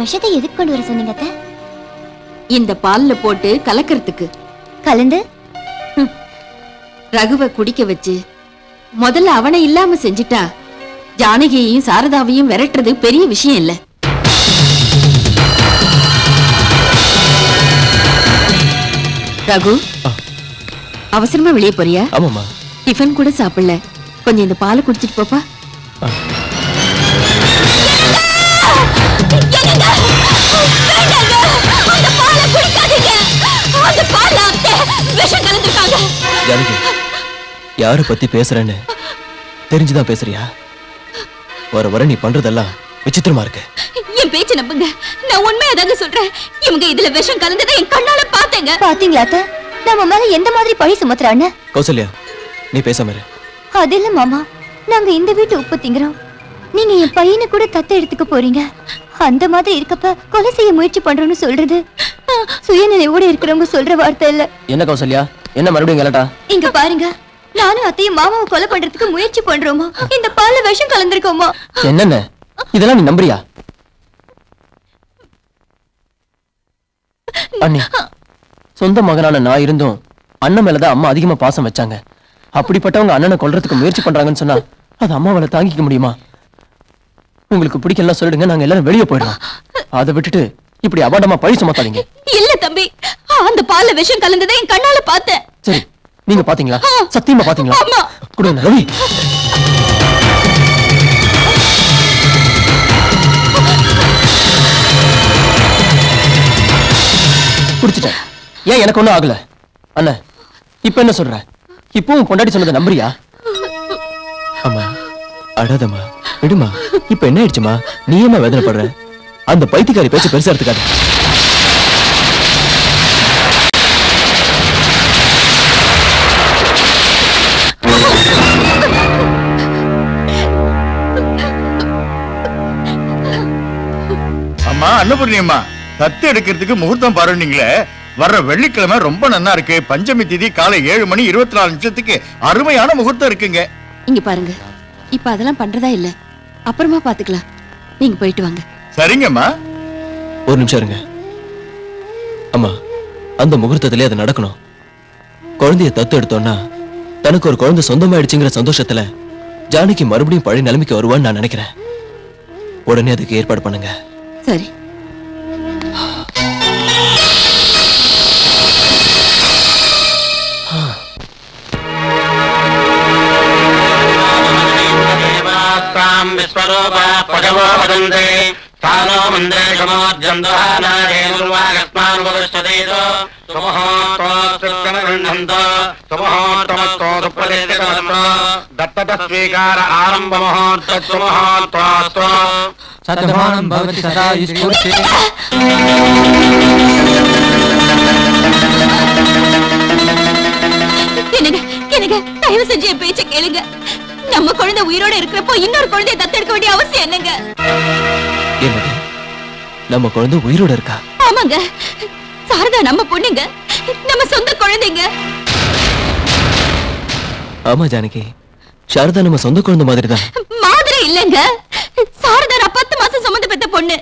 விஷத்தை எதுக்கு கொண்டு வர சொன்னீங்க அத்தை? இந்த பால்ல போட்டு கலக்கறதுக்கு. கலந்து? ரகுவை குடிக்க வச்சு முதல்ல அவனை இல்லாம செஞ்சுட்டா ஜானகியையும் சாரதாவையும் விரட்டுறது பெரிய விஷயம் இல்ல. ரகு அவசரமா வெளியே போறியா? டிஃபன் கூட சாப்பிடல. கொஞ்சம் இந்த பாலை குடிச்சிட்டு போப்பா. ஜானகி யாரை பத்தி பேசுறேன்னு தெரிஞ்சுதான் பேசுறியா? வர வர நீ பண்றதெல்லாம் விசித்திரமா இருக்கு. என் பேச்சு நம்புங்க. நான் உண்மையா தாங்க சொல்றேன். இவங்க இதுல விஷம் கலந்ததை என் கண்ணால பார்த்தேங்க. பாத்தீங்களா அத்தை? நம்ம மேல எந்த மாதிரி பழி சுமத்துறான்னு? கௌசல்யா நீ பேசாம இரு. அது இல்ல மாமா. நாங்க இந்த வீட்டு உப்பு திங்கிறோம். நீங்க என் பையனை கூட தத்து எடுத்துக்க போறீங்க. அந்த மாதிரி இருக்கப்ப கொலை செய்ய முயற்சி பண்றோம்னு சொல்றது. சுயநிலையோட இருக்கிறவங்க சொல்ற வார்த்தை இல்ல. என்ன கௌசல்யா? என்ன மறுபடியும் கலட்டா இங்க பாருங்க. நானும் அத்தையும் மாமாவை கொலை பண்றதுக்கு முயற்சி பண்றோமா? இந்த பால்ல விஷம் கலந்திருக்கோமா? என்னென்ன? இதெல்லாம் நீ நம்புறியா? அண்ணி சொந்த மகனான நான் இருந்தும் அண்ணன் மேலதான் அம்மா அதிகமா பாசம் வச்சாங்க. அப்படிப்பட்டவங்க அண்ணனை கொல்றதுக்கு முயற்சி பண்றாங்கன்னு சொன்னா அது அம்மாவால தாங்கிக்க முடியுமா? உங்களுக்கு பிடிக்கலாம் சொல்லிடுங்க நாங்க எல்லாரும் வெளியே போயிடலாம் அதை விட்டுட்டு இப்படி அபாண்டமா பழி சுமத்தாதீங்க இல்ல தம்பி அந்த பால்ல விஷம் கலந்ததை என் கண்ணால பார்த்தேன். சரி நீங்க பாத்தீங்களா? சத்தியமா பாத்தீங்களா? ஆமா. கொடுங்க ரவி குடிச்சிட்டேன். ஏன் எனக்கு ஒண்ணும் ஆகல? அண்ணா இப்ப என்ன சொல்ற? இப்பவும் பொண்டாட்டி சொன்னதை நம்புறியா? அம்மா அடாதம்மா விடுமா இப்ப என்ன ஆயிடுச்சுமா நீ ஏமா வேதனைப்படுற? அந்த பைத்தியக்காரி பேச்சு பெருசா எடுத்துக்காது. அம்மா அன்னபூர்ணி அம்மா தத்து எடுக்கிறதுக்கு முகூர்த்தம் பாருன்னீங்களே. வர்ற வெள்ளிக்கிழமை ரொம்ப நன்னா இருக்கு. பஞ்சமி திதி காலை ஏழு மணி இருபத்தி நாலு நிமிஷத்துக்கு அருமையான முகூர்த்தம் இருக்குங்க. இங்க பாருங்க. இப்ப அதெல்லாம் பண்றதா இல்ல. அப்புறமா பாத்துக்கலாம். நீங்க போயிட்டு வாங்க. சரிங்கம்மா. ஒரு நிமிஷம் இருங்க. அம்மா அந்த முகூர்த்தத்திலே அது நடக்கணும். குழந்தைய தத்து எடுத்தோம்னா தனக்கு ஒரு குழந்தை சொந்தமாயிடுச்சுங்கிற சந்தோஷத்துல ஜானிக்கு மறுபடியும் பழைய நிலைமைக்கு வருவான்னு நான் நினைக்கிறேன். உடனே அதுக்கு ஏற்பாடு பண்ணுங்க. சரி. விஸ்வரூபா பகவோ வதந்தே. वदन्ते स्थानो मन्दे क्षमोद्यन्दहानारेणुर्वागस्मानुपतिष्ठतेतो सुमुहूर्तोऽस्कृष्णगृह्णन्त सुमुहूर्तमस्तो सुप्रदेशकमस्तो दत्ततः स्वीकार आरम्भमुहूर्त सुमुहूर्तोऽस्तु सद्भानं भवति सदा युष्टे என்னங்க என்னங்க தயவு செஞ்சு என் பேச்ச கேளுங்க நம்ம குழந்தை உயிரோட இருக்கிறப்போ இன்னொரு குழந்தைய தத்தெடுக்க வேண்டிய அவசியம் என்னங்க என்னது நம்ம குழந்தை உயிரோட இருக்கா? ஆமாங்க. சாரதா நம்ம பொண்ணுங்க. நம்ம சொந்த குழந்தைங்க. ஆமா ஜானகி. சாரதா நம்ம சொந்த குழந்தை மாதிரி தான் மாதிரி இல்லங்க. சாரதா நான் பத்து மாசம் சுமந்து பெத்த பொண்ணு.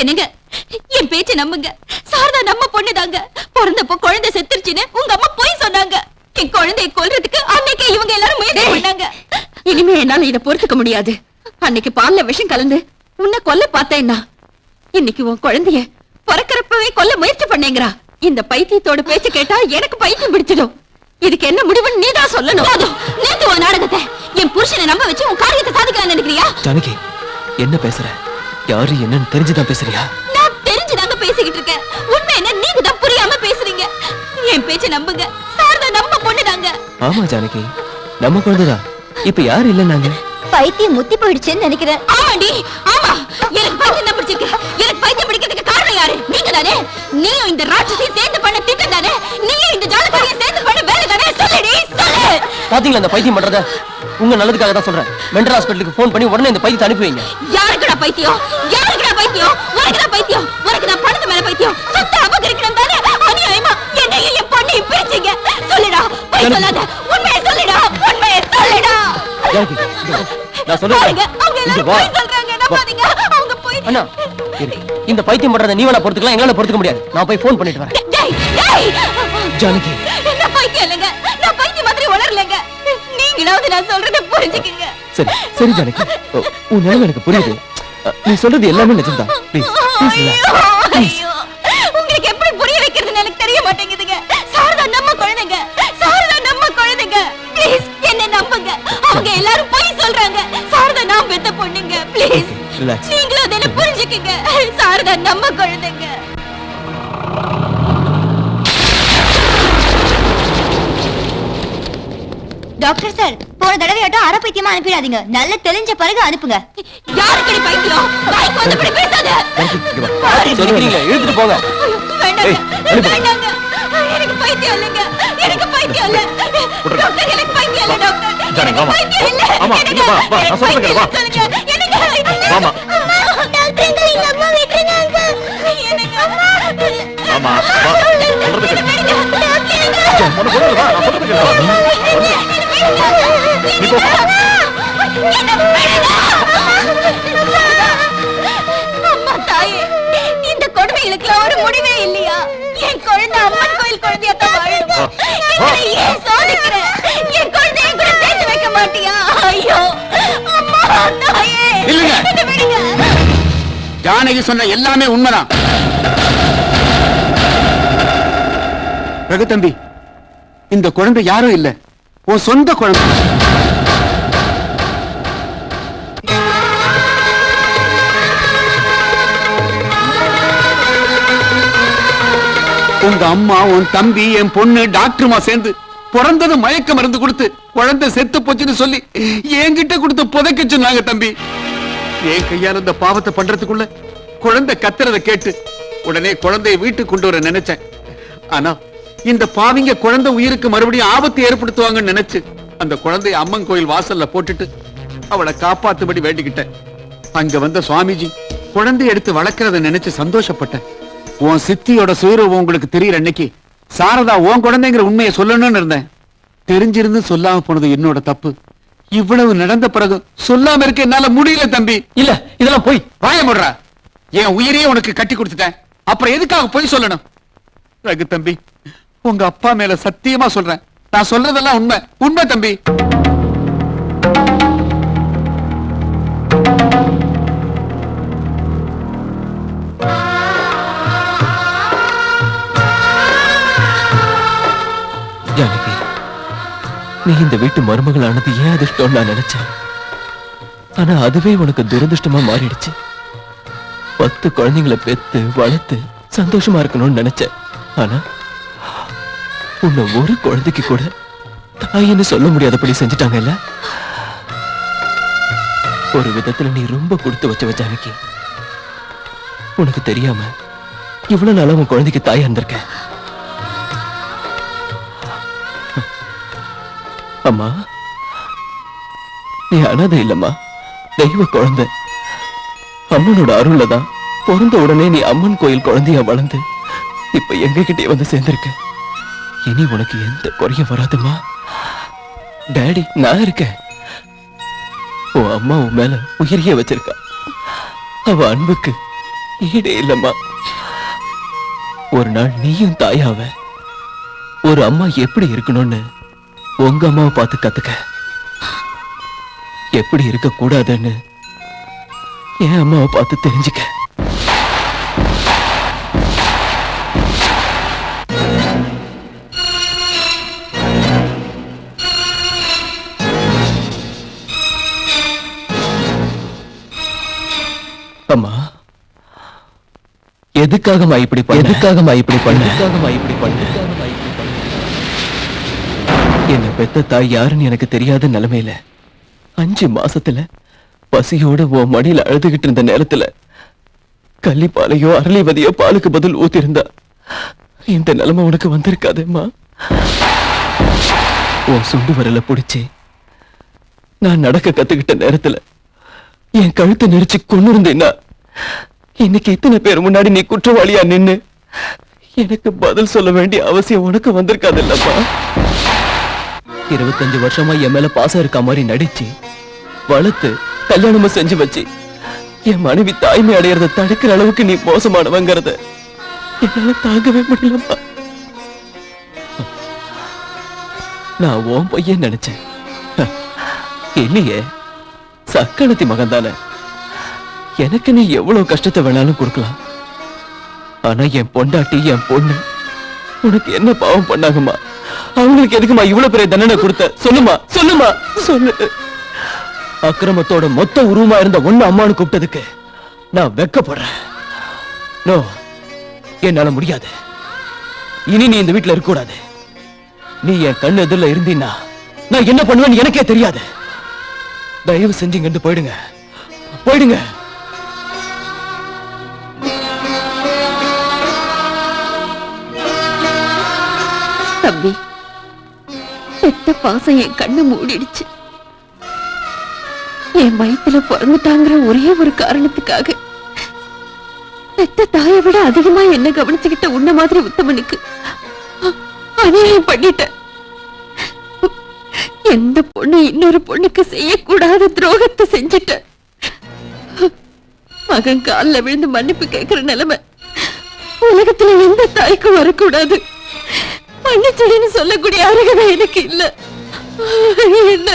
என்னங்க? என் பேச்ச நம்புங்க. சாரதா நம்ம பொண்ணு தாங்க பிறந்தப்போ குழந்தை செத்துருச்சுன்னு உங்க அம்மா போய் சொன்னாங்க. என் குழந்தையை கொல்றதுக்கு அன்னைக்கு இவங்க எல்லாரும் முயற்சி பண்ணாங்க. இனிமே என்னால இத பொறுத்துக்க முடியாது. அன்னைக்கு பால்ல விஷம் கலந்து உன்னை கொல்ல பார்த்தேன்னா இன்னைக்கு உன் குழந்தைய பிறக்கறப்பவே கொல்ல முயற்சி பண்ணேங்கிறா. இந்த பைத்தியத்தோட பேச்சு கேட்டா எனக்கு பைத்தியம் பிடிச்சிடும். இதுக்கு என்ன முடிவுன்னு நீதான் சொல்லணும். போதும். நேத்து உன் நாடகத்தை. என் புருஷனை நம்ப வச்சு உன் காரியத்தை சாதிக்கலாம் நினைக்கிறியா? ஜானகி என்ன பேசுற? யாரு என்னன்னு தெரிஞ்சுதான் பேசுறியா? நான் தெரிஞ்சுதாங்க பேசிக்கிட்டு இருக்கேன். உண்மை என்ன நீங்க தான் புரியாம பேசுறீங்க. என் பேச்ச நம்புங்க. சாரதா நம்ம பொண்ணுதாங்க. ஆமா ஜானகி. நம்ம குழந்தைதான் இப்ப யாரு இல்ல நாங்க பைத்தியம் முத்தி போயிடுச்சுன்னு நினைக்கிறேன். ஆமாண்டி ஆமா. எனக்கு பைத்தியம் தான் பிடிச்சிருக்கு. எனக்கு பைத்தியம் பிடிக்கிறதுக்கு காரணம் யாரு? நீங்க தானே நீயும் இந்த ராட்சசியும் சேர்ந்து பண்ண திட்டம் தானே நீயும் இந்த ஜாலக்காரியும் சேர்ந்து பண்ண வேலை தானே சொல்லுடி சொல்லு. பாத்தீங்களா அந்த பைத்தியம் பண்றத? உங்க நல்லதுக்காக தான் சொல்றேன். மென்டல் ஹாஸ்பிட்டலுக்கு ஃபோன் பண்ணி உடனே இந்த பைத்தியத்தை அனுப்பி வைங்க யாருக்குடா பைத்தியம்? யாருக்குடா பைத்தியம்? உனக்குடா பைத்தியம்? உனக்கு நான் பணத்து மேல பைத்தியம்? சொத்த அபகரிக்கணும் தானே? அநியாயமா? என்னையும் என் பொண்ணையும் பிரிச்சீங்க. சொல்லுடா போய் சொல்லாத. உண்மையை சொல்லுடா உண்மையை சொல்லுடா. நான் சொல்றேன் அவங்க இங்க எல்லாரும் வா. போய் சொல்றாங்க வா. நம்பாதீங்க அவங்க அண்ணா. இந்த பைத்தியம் பண்றத நீ வேணா பொறுத்துக்கலாம் எங்களால பொறுத்துக்க முடியாது. நான் போய் ஃபோன் பண்ணிட்டு வரேன். ஜானகி. நான் பைத்தியம் இல்லைங்க? நான் பைத்தியம் மாதிரி உளரலைங்க நீங்களாவது நான் சொல்றதை புரிஞ்சுக்குங்க. சரி சரி ஜானகி. ஓ, உன் நிலைமை எனக்கு புரியுது. நீ சொல்றது எல்லாமே நிஜம்தான். ப்ளீஸ் ஐயோ, ஐயோ. உங்களுக்கு எப்படி புரிய வைக்கிறதுன்னு எனக்கு தெரிய மாட்டேங்குதுங்க. சாரதா நம்ம குழந்தைங்க. சாரதா நம்ம குழந்தைங்க. ப்ளீஸ் என்ன நம்புங்க. அவங்க எல்லாரும் போய் சொல்றாங்க. சாரதா நான் பெத்த பொண்ணுங்க. ப்ளீஸ் ரிலாக்ஸ் நீங்களும் அதை புரிஞ்சுக்குங்க. சாரதா நம்ம குழந்தைங்க. டாக்டர் சார் போன தடவையாட்டம் அரை பைத்தியமா அனுப்பிடாதீங்க. நல்ல தெளிஞ்ச பிறகு அனுப்புங்க. யாருக்கடி பைத்தியம்? வாய்க்கு வந்தபடி பேசாத. சொல்லுங்க இழுத்துட்டு போங்க. வேண்டாங்க. எனக்கு பைத்தியம் இல்லைங்க. எனக்கு பைத்தியம் இல்ல. டாக்டர் எனக்கு பைத்தியம் இல்ல இல்ல ஆமா, எனக்கு இங்க வா, வா, நான் எனக்கு சொல்றேன் கேளு, வா. பைத்தியம் இல்ல, வாமா. ஆமா வா. சொல்றது கேளு. வா. நான் சொல்றது கேளு நீ போ. மாட்டியா? ஐயோ அம்மா தாயே இல்லைங்க. என்னை விடுங்க. ஜானகி சொன்ன எல்லாமே உண்மைதான். ரகு தம்பி இந்த குழந்தை யாரும் இல்ல. உன் சொந்த குழந்தை. உங்க அம்மா உன் தம்பி என் பொண்ணு டாக்டருமா சேர்ந்து பிறந்தது மயக்க மருந்து கொடுத்து குழந்தை செத்து போச்சுன்னு சொல்லி என்கிட்ட கொடுத்து புதைக்க சொன்னாங்க தம்பி. என் கையால இந்த பாவத்தை பண்றதுக்குள்ள குழந்தை கத்துறத கேட்டு உடனே குழந்தைய வீட்டுக்கு கொண்டு வர நினைச்சேன். ஆனா இந்த பாவிங்க குழந்தை உயிருக்கு மறுபடியும் ஆபத்து ஏற்படுத்துவாங்கன்னு நினைச்சு அந்த குழந்தைய அம்மன் கோயில் வாசல்ல போட்டுட்டு அவளை காப்பாத்துபடி வேண்டிக்கிட்டேன். அங்க வந்த சுவாமிஜி குழந்தைய எடுத்து வளர்க்கறத நினைச்சு சந்தோஷப்பட்டேன். உன் சித்தியோட சுயரூபம் உங்களுக்கு தெரியற அன்னைக்கு சாரதா உன் குழந்தைங்கிற உண்மையை சொல்லணும்னு இருந்தேன். தெரிஞ்சிருந்து சொல்லாம போனது என்னோட தப்பு. இவ்வளவு நடந்த பிறகு சொல்லாம இருக்க என்னால முடியல தம்பி. இல்ல இதெல்லாம் போய். வாய முடுறா. என் உயிரையே உனக்கு கட்டி கொடுத்துட்டேன். அப்புறம் எதுக்காக போய் சொல்லணும்? ரகு தம்பி உங்க அப்பா மேல சத்தியமா சொல்றேன். நான் சொல்றதெல்லாம் உண்மை. உண்மை தம்பி. நீ இந்த வீட்டு மருமகளானது ஏன் அதிர்ஷ்டம் நான் நினைச்சேன்? ஆனா அதுவே உனக்கு துரதிர்ஷ்டமா மாறிடுச்சு. பத்து குழந்தைங்களை பெத்து வளர்த்து சந்தோஷமா இருக்கணும்னு நினைச்சேன். ஆனா உன்னை ஒரு குழந்தைக்கு கூட தாயின்னு சொல்ல முடியாதபடி செஞ்சுட்டாங்கல்ல? ஒரு விதத்துல நீ ரொம்ப கொடுத்து வச்ச ஜானகி உனக்கு தெரியாம இவ்வளவு நாளா உன் குழந்தைக்கு தாயா இருந்திருக்க. அம்மா நீ அனாதை இல்லம்மா தெய்வ குழந்தை. அம்மனோட அருள்ல தான் பிறந்த உடனே நீ அம்மன் கோயில் குழந்தையா வளர்ந்து இப்ப எங்ககிட்டே வந்து சேர்ந்திருக்க. இனி உனக்கு எந்த குறையும் வராதும்மா டாடி நான் இருக்கேன். உன் அம்மா உன் மேல உயிரிய வச்சிருக்கா. அவ அன்புக்கு ஈடே இல்லம்மா. ஒரு நாள் நீயும் தாயாவ ஒரு அம்மா எப்படி இருக்கணும்னு உங்க அம்மாவை பார்த்து கத்துக்க. எப்படி இருக்க கூடாதுன்னு என் அம்மாவை பார்த்து தெரிஞ்சுக்க. அம்மா எதுக்காகமா இப்படி பண்ண? எதுக்காகமா இப்படி பண்ண? எதுக்காகமா இப்படி பண்ண எதுக்காகமா இப்படி பண்ண? என்ன பெத்த தாய் யாருன்னு எனக்கு தெரியாத நிலைமையில அஞ்சு மாசத்துல பசியோட உன் மடியில அழுதுகிட்டு இருந்த நேரத்துல கள்ளிப்பாலையோ அரளிவதியோ பாலுக்கு பதில் ஊத்திருந்தா இந்த நிலைமை உனக்கு வந்திருக்காதேம்மா. உன் சுண்டு வரல பிடிச்சி நான் நடக்க கத்துக்கிட்ட நேரத்துல என் கழுத்தை நெரிச்சு கொண்டு இருந்தேன்னா இன்னைக்கு இத்தனை பேர் முன்னாடி நீ குற்றவாளியா நின்னு எனக்கு பதில் சொல்ல வேண்டிய அவசியம் உனக்கு வந்திருக்காது இல்லப்பா இருபத்தஞ்சு வருஷமா என் மேல பாசம் இருக்க மாதிரி நடிச்சு வளர்த்து கல்யாணமும் செஞ்சு வச்சு என் மனைவி தாய்மை அடையறத தடுக்கிற அளவுக்கு நீ மோசமானவங்கிறத என்னால தாங்கவே முடியலப்பா நான் உன் பையன் நினைச்சேன். இல்லையே சக்களத்தி மகன் தானே. எனக்கு நீ எவ்வளவு கஷ்டத்தை வேணாலும் கொடுக்கலாம். ஆனா என் பொண்டாட்டி என் பொண்ணு உனக்கு என்ன பாவம் பண்ணாங்கம்மா? அவங்களுக்கு எதுக்குமா இவ்வளவு பெரிய தண்டனை கொடுத்த? சொல்லுமா சொல்லுமா. சொல்லு. அக்கிரமத்தோட மொத்த உருவமா இருந்த ஒண்ணு அம்மானு கூப்பிட்டதுக்கு நான் வெக்கப்படுறேன். நோ என்னால முடியாது. இனி நீ இந்த வீட்டுல இருக்க கூடாது நீ என் கண் எதிரில் இருந்தீன்னா நான் என்ன பண்ணுவேன்னு எனக்கே தெரியாது. தயவு செஞ்சு இங்க இருந்து போயிடுங்க. போயிடுங்க. தம்பி செத்த பாசம் என் கண்ணை மூடிடுச்சு. என் வயிற்றுல பிறந்துட்டாங்கிற ஒரே ஒரு காரணத்துக்காக பெத்த தாயை விட அதிகமா என்ன கவனிச்சுக்கிட்ட உன்ன மாதிரி உத்தமனுக்கு அநியாயம் பண்ணிட்ட எந்த பொண்ணு இன்னொரு பொண்ணுக்கு செய்யக்கூடாத துரோகத்தை செஞ்சிட்ட மகன் கால்ல விழுந்து மன்னிப்பு கேட்கிற நிலைமை உலகத்துல எந்த தாய்க்கும் வரக்கூடாது. மன்னிச்சுடுன்னு சொல்லக்கூடிய அருகதை எனக்கு இல்ல. என்ன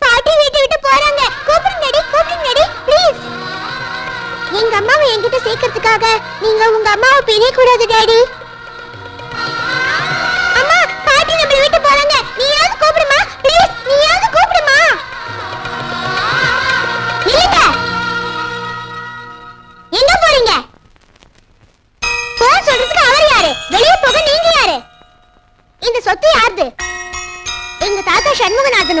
பாட்டி எங்க அம்மாவை என்கிட்ட சேர்க்கறதுக்காக நீங்க உங்க அம்மாவை பிரிய கூடாது டாடி.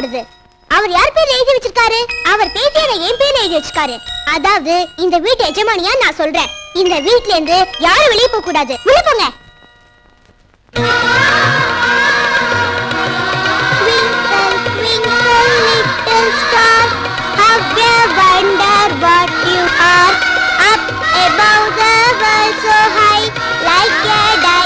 ஓடுது அவர் யார் பேர்ல எழுதி வச்சிருக்காரு? அவர் பேசியதை என் பேர்ல எழுதி வச்சிருக்காரு. அதாவது இந்த வீட்டு எஜமானியா நான் சொல்றேன். இந்த வீட்ல இருந்து யாரும் வெளியே போக கூடாது. உள்ள போங்க. Up above the like a diamond